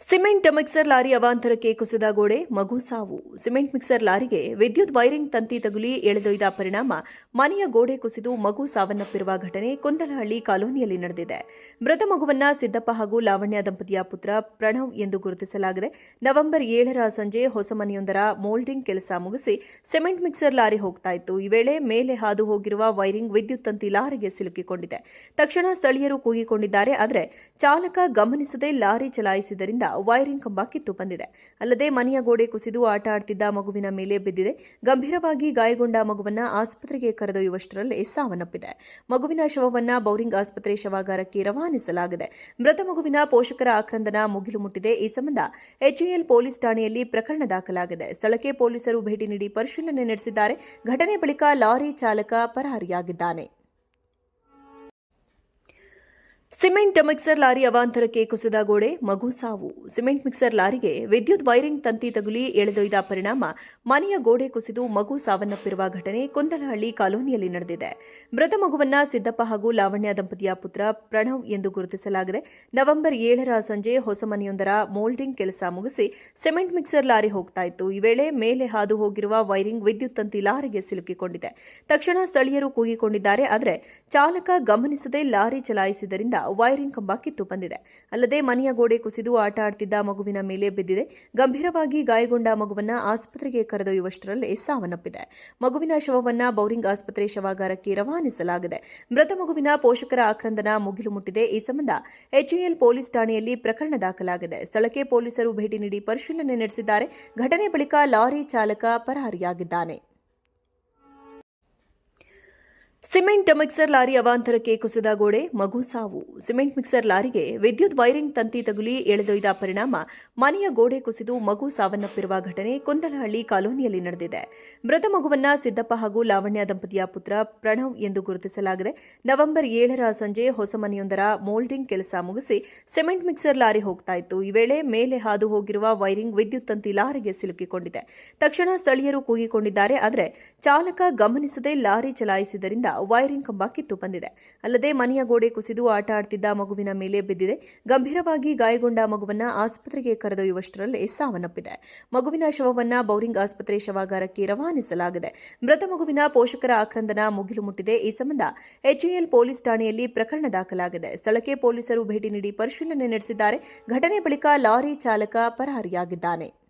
Cement mixer lorry ಅವಾಂತರಕ್ಕೆ ಕುಸಿದ ಗೋಡೆ, ಮಗು ಸಾವು. ಸಿಮೆಂಟ್ ಮಿಕ್ಸರ್ ಲಾರಿಗೆ ವಿದ್ಯುತ್ ವೈರಿಂಗ್ ತಂತಿ ತಗುಲಿ ಎಳೆದೊಯ್ದ ಪರಿಣಾಮ ಮನೆಯ ಗೋಡೆ ಕುಸಿದು ಮಗು ಸಾವನ್ನಪ್ಪಿರುವ ಘಟನೆ ಕುಂದಲಹಳ್ಳಿ ಕಾಲೋನಿಯಲ್ಲಿ ನಡೆದಿದೆ. ಮೃತ ಮಗುವನ್ನ ಸಿದ್ದಪ್ಪ ಹಾಗೂ ಲಾವಣ್ಯ ದಂಪತಿಯ ಪುತ್ರ ಪ್ರಣವ್ ಎಂದು ಗುರುತಿಸಲಾಗಿದೆ. ನವೆಂಬರ್ ಏಳರ ಸಂಜೆ ಹೊಸ ಮನೆಯೊಂದರ ಮೋಲ್ಡಿಂಗ್ ಕೆಲಸ ಮುಗಿಸಿ ಸಿಮೆಂಟ್ ಮಿಕ್ಸರ್ ಲಾರಿ ಹೋಗ್ತಾ ಇತ್ತು. ಈ ವೇಳೆ ಮೇಲೆ ಹಾದು ಹೋಗಿರುವ ವೈರಿಂಗ್ ವಿದ್ಯುತ್ ತಂತಿ ಲಾರಿಗೆ ಸಿಲುಕಿಕೊಂಡಿದೆ. ತಕ್ಷಣ ಸ್ಥಳೀಯರು ಕೂಗಿಕೊಂಡಿದ್ದಾರೆ. ಆದರೆ ಚಾಲಕ ಗಮನಿಸದೆ ಲಾರಿ ಚಲಾಯಿಸಿದ್ದರಿಂದ ವೈರಿಂಗ್ ಕಂಬ ಕಿತ್ತು ಬಂದಿದೆ. ಅಲ್ಲದೆ ಮನೆಯ ಗೋಡೆ ಕುಸಿದು ಆಟ ಆಡ್ತಿದ್ದ ಮಗುವಿನ ಮೇಲೆ ಬಿದ್ದಿದೆ. ಗಂಭೀರವಾಗಿ ಗಾಯಗೊಂಡ ಮಗುವನ್ನ ಆಸ್ಪತ್ರೆಗೆ ಕರೆದೊಯ್ಯುವಷ್ಟರಲ್ಲಿ ಸಾವನ್ನಪ್ಪಿದೆ. ಮಗುವಿನ ಶವವನ್ನ ಬೌರಿಂಗ್ ಆಸ್ಪತ್ರೆ ಶವಾಗಾರಕ್ಕೆ ರವಾನಿಸಲಾಗಿದೆ. ಮೃತ ಮಗುವಿನ ಪೋಷಕರ ಆಕ್ರಂದನ ಮುಗಿಲು ಮುಟ್ಟಿದೆ. ಈ ಸಂಬಂಧ ಎಚ್ಎಎಲ್ ಪೊಲೀಸ್ ಠಾಣೆಯಲ್ಲಿ ಪ್ರಕರಣ ದಾಖಲಾಗಿದೆ. ಸ್ಥಳಕ್ಕೆ ಪೊಲೀಸರು ಭೇಟಿ ನೀಡಿ ಪರಿಶೀಲನೆ ನಡೆಸಿದ್ದಾರೆ. ಘಟನೆ ಬಳಿಕ ಲಾರಿ ಚಾಲಕ ಪರಾರಿಯಾಗಿದ್ದಾನೆ. ಸಿಮೆಂಟ್ ಮಿಕ್ಸರ್ ಲಾರಿ ಅವಾಂತರಕ್ಕೆ ಕುಸಿದ ಗೋಡೆ, ಮಗು ಸಾವು. ಸಿಮೆಂಟ್ ಮಿಕ್ಸರ್ ಲಾರಿಗೆ ವಿದ್ಯುತ್ ವೈರಿಂಗ್ ತಂತಿ ತಗುಲಿ ಎಳೆದೊಯ್ದ ಪರಿಣಾಮ ಮನೆಯ ಗೋಡೆ ಕುಸಿದು ಮಗು ಸಾವನ್ನಪ್ಪಿರುವ ಘಟನೆ ಕುಂದಲಹಳ್ಳಿ ಕಾಲೋನಿಯಲ್ಲಿ ನಡೆದಿದೆ. ಮೃತ ಮಗುವನ್ನ ಸಿದ್ದಪ್ಪ ಹಾಗೂ ಲಾವಣ್ಯ ದಂಪತಿಯ ಪುತ್ರ ಪ್ರಣವ್ ಎಂದು ಗುರುತಿಸಲಾಗಿದೆ. ನವೆಂಬರ್ ಏಳರ ಸಂಜೆ ಹೊಸ ಮನೆಯೊಂದರ ಮೋಲ್ಡಿಂಗ್ ಕೆಲಸ ಮುಗಿಸಿ ಸಿಮೆಂಟ್ ಮಿಕ್ಸರ್ ಲಾರಿ ಹೋಗ್ತಾ ಇತ್ತು. ಈ ವೇಳೆ ಮೇಲೆ ಹಾದು ಹೋಗಿರುವ ವೈರಿಂಗ್ ವಿದ್ಯುತ್ ತಂತಿ ಲಾರಿಗೆ ಸಿಲುಕಿಕೊಂಡಿದೆ. ತಕ್ಷಣ ಸ್ಥಳೀಯರು ಕೂಗಿಕೊಂಡಿದ್ದಾರೆ. ಆದರೆ ಚಾಲಕ ಗಮನಿಸದೆ ಲಾರಿ ಚಲಾಯಿಸಿದ್ದರಿಂದ ವೈರಿಂಗ್ ಕಂಬ ಕಿತ್ತು ಬಂದಿದೆ. ಅಲ್ಲದೆ ಮನೆಯ ಗೋಡೆ ಕುಸಿದು ಆಟ ಆಡ್ತಿದ್ದ ಮಗುವಿನ ಮೇಲೆ ಬಿದ್ದಿದೆ. ಗಂಭೀರವಾಗಿ ಗಾಯಗೊಂಡ ಮಗುವನ್ನ ಆಸ್ಪತ್ರೆಗೆ ಕರೆದೊಯ್ಯುವಷ್ಟರಲ್ಲಿ ಸಾವನ್ನಪ್ಪಿದೆ. ಮಗುವಿನ ಶವವನ್ನ ಬೌರಿಂಗ್ ಆಸ್ಪತ್ರೆ ಶವಾಗಾರಕ್ಕೆ ರವಾನಿಸಲಾಗಿದೆ. ಮೃತ ಮಗುವಿನ ಪೋಷಕರ ಆಕ್ರಂದನ ಮುಗಿಲು ಮುಟ್ಟಿದೆ. ಈ ಸಂಬಂಧ ಎಚ್ಎಎಲ್ ಪೊಲೀಸ್ ಠಾಣೆಯಲ್ಲಿ ಪ್ರಕರಣ ದಾಖಲಾಗಿದೆ. ಸ್ಥಳಕ್ಕೆ ಪೊಲೀಸರು ಭೇಟಿ ನೀಡಿ ಪರಿಶೀಲನೆ ನಡೆಸಿದ್ದಾರೆ. ಘಟನೆ ಬಳಿಕ ಲಾರಿ ಚಾಲಕ ಪರಾರಿಯಾಗಿದ್ದಾನೆ. ಸಿಮೆಂಟ್ ಮಿಕ್ಸರ್ ಲಾರಿ ಅವಾಂತರಕ್ಕೆ ಕುಸಿದ ಗೋಡೆ, ಮಗು ಸಾವು. ಸಿಮೆಂಟ್ ಮಿಕ್ಸರ್ ಲಾರಿಗೆ ವಿದ್ಯುತ್ ವೈರಿಂಗ್ ತಂತಿ ತಗುಲಿ ಎಳೆದೊಯ್ದ ಪರಿಣಾಮ ಮನೆಯ ಗೋಡೆ ಕುಸಿದು ಮಗು ಸಾವನ್ನಪ್ಪಿರುವ ಘಟನೆ ಕುಂದಲಹಳ್ಳಿ ಕಾಲೋನಿಯಲ್ಲಿ ನಡೆದಿದೆ. ಮೃತ ಮಗುವನ್ನ ಸಿದ್ದಪ್ಪ ಹಾಗೂ ಲಾವಣ್ಯ ದಂಪತಿಯ ಪುತ್ರ ಪ್ರಣವ್ ಎಂದು ಗುರುತಿಸಲಾಗಿದೆ. ನವೆಂಬರ್ ಏಳರ ಸಂಜೆ ಹೊಸ ಮನೆಯೊಂದರ ಮೋಲ್ಡಿಂಗ್ ಕೆಲಸ ಮುಗಿಸಿ ಸಿಮೆಂಟ್ ಮಿಕ್ಸರ್ ಲಾರಿ ಹೋಗ್ತಾ ಇತ್ತು. ಈ ವೇಳೆ ಮೇಲೆ ಹಾದು ಹೋಗಿರುವ ವೈರಿಂಗ್ ವಿದ್ಯುತ್ ತಂತಿ ಲಾರಿಗೆ ಸಿಲುಕಿಕೊಂಡಿದೆ. ತಕ್ಷಣ ಸ್ಥಳೀಯರು ಕೂಗಿಕೊಂಡಿದ್ದಾರೆ. ಆದರೆ ಚಾಲಕ ಗಮನಿಸದೆ ಲಾರಿ ಚಲಾಯಿಸಿದ್ದರಿಂದ ವೈರಿಂಗ್ ಕಂಬ ಕಿತ್ತು ಬಂದಿದೆ. ಅಲ್ಲದೆ ಮನೆಯ ಗೋಡೆ ಕುಸಿದು ಆಟ ಆಡ್ತಿದ್ದ ಮಗುವಿನ ಮೇಲೆ ಬಿದ್ದಿದೆ. ಗಂಭೀರವಾಗಿ ಗಾಯಗೊಂಡ ಮಗುವನ್ನ ಆಸ್ಪತ್ರೆಗೆ ಕರೆದೊಯ್ಯುವಷ್ಟರಲ್ಲಿ ಸಾವನ್ನಪ್ಪಿದೆ. ಮಗುವಿನ ಶವವನ್ನ ಬೌರಿಂಗ್ ಆಸ್ಪತ್ರೆ ಶವಾಗಾರಕ್ಕೆ ರವಾನಿಸಲಾಗಿದೆ. ಮೃತ ಮಗುವಿನ ಪೋಷಕರ ಆಕ್ರಂದನ ಮುಗಿಲು ಮುಟ್ಟಿದೆ. ಈ ಸಂಬಂಧ ಎಚ್ಎಎಲ್ ಪೊಲೀಸ್ ಠಾಣೆಯಲ್ಲಿ ಪ್ರಕರಣ ದಾಖಲಾಗಿದೆ. ಸ್ಥಳಕ್ಕೆ ಪೊಲೀಸರು ಭೇಟಿ ನೀಡಿ ಪರಿಶೀಲನೆ ನಡೆಸಿದ್ದಾರೆ. ಘಟನೆ ಬಳಿಕ ಲಾರಿ ಚಾಲಕ ಪರಾರಿಯಾಗಿದ್ದಾನೆ.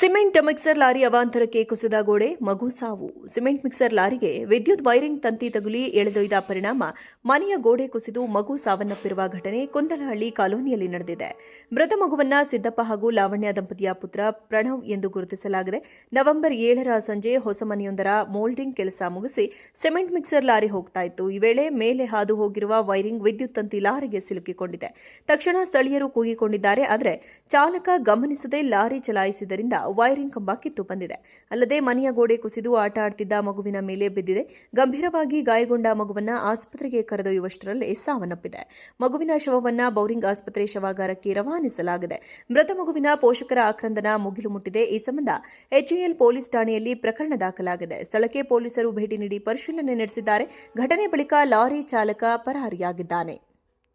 ಸಿಮೆಂಟ್ ಮಿಕ್ಸರ್ ಲಾರಿ ಅವಾಂತರಕ್ಕೆ ಕುಸಿದ ಗೋಡೆ, ಮಗು ಸಾವು. ಸಿಮೆಂಟ್ ಮಿಕ್ಸರ್ ಲಾರಿಗೆ ವಿದ್ಯುತ್ ವೈರಿಂಗ್ ತಂತಿ ತಗುಲಿ ಎಳೆದೊಯ್ದ ಪರಿಣಾಮ. ಮನೆಯ ಗೋಡೆ ಕುಸಿದು ಮಗು ಸಾವನ್ನಪ್ಪಿರುವ ಘಟನೆ ಕುಂದಲಹಳ್ಳಿ ಕಾಲೋನಿಯಲ್ಲಿ ನಡೆದಿದೆ. ಮೃತ ಮಗುವನ್ನ ಸಿದ್ದಪ್ಪ ಹಾಗೂ ಲಾವಣ್ಯ ದಂಪತಿಯ ಪುತ್ರ ಪ್ರಣವ್ ಎಂದು ಗುರುತಿಸಲಾಗಿದೆ. ನವೆಂಬರ್ ಏಳರ ಸಂಜೆ ಹೊಸ ಮನೆಯೊಂದರ ಮೋಲ್ಡಿಂಗ್ ಕೆಲಸ ಮುಗಿಸಿ ಸಿಮೆಂಟ್ ಮಿಕ್ಸರ್ ಲಾರಿ ಹೋಗ್ತಾ ಇತ್ತು. ಈ ವೇಳೆ ಮೇಲೆ ಹಾದು ಹೋಗಿರುವ ವೈರಿಂಗ್ ವಿದ್ಯುತ್ ತಂತಿ ಲಾರಿಗೆ ಸಿಲುಕಿಕೊಂಡಿದೆ. ತಕ್ಷಣ ಸ್ಥಳೀಯರು ಕೂಗಿಕೊಂಡಿದ್ದಾರೆ. ಆದರೆ ಚಾಲಕ ಗಮನಿಸದೆ ಲಾರಿ ಚಲಾಯಿಸಿದ್ದರಿಂದ ವೈರಿಂಗ್ ಕಂಬ ಕಿತ್ತು ಬಂದಿದೆ. ಅಲ್ಲದೆ ಮನೆಯ ಗೋಡೆ ಕುಸಿದು ಆಟ ಆಡ್ತಿದ್ದ ಮಗುವಿನ ಮೇಲೆ ಬಿದ್ದಿದೆ. ಗಂಭೀರವಾಗಿ ಗಾಯಗೊಂಡ ಮಗುವನ್ನ ಆಸ್ಪತ್ರೆಗೆ ಕರೆದೊಯ್ಯುವಷ್ಟರಲ್ಲಿ ಸಾವನ್ನಪ್ಪಿದೆ. ಮಗುವಿನ ಶವವನ್ನ ಬೌರಿಂಗ್ ಆಸ್ಪತ್ರೆ ಶವಾಗಾರಕ್ಕೆ ರವಾನಿಸಲಾಗಿದೆ. ಮೃತ ಮಗುವಿನ ಪೋಷಕರ ಆಕ್ರಂದನ ಮುಗಿಲು ಮುಟ್ಟಿದೆ. ಈ ಸಂಬಂಧ ಎಚ್ಎಎಲ್ ಪೊಲೀಸ್ ಠಾಣೆಯಲ್ಲಿ ಪ್ರಕರಣ ದಾಖಲಾಗಿದೆ. ಸ್ಥಳಕ್ಕೆ ಪೊಲೀಸರು ಭೇಟಿ ನೀಡಿ ಪರಿಶೀಲನೆ ನಡೆಸಿದ್ದಾರೆ. ಘಟನೆ ಬಳಿಕ ಲಾರಿ ಚಾಲಕ ಪರಾರಿಯಾಗಿದ್ದಾನೆ.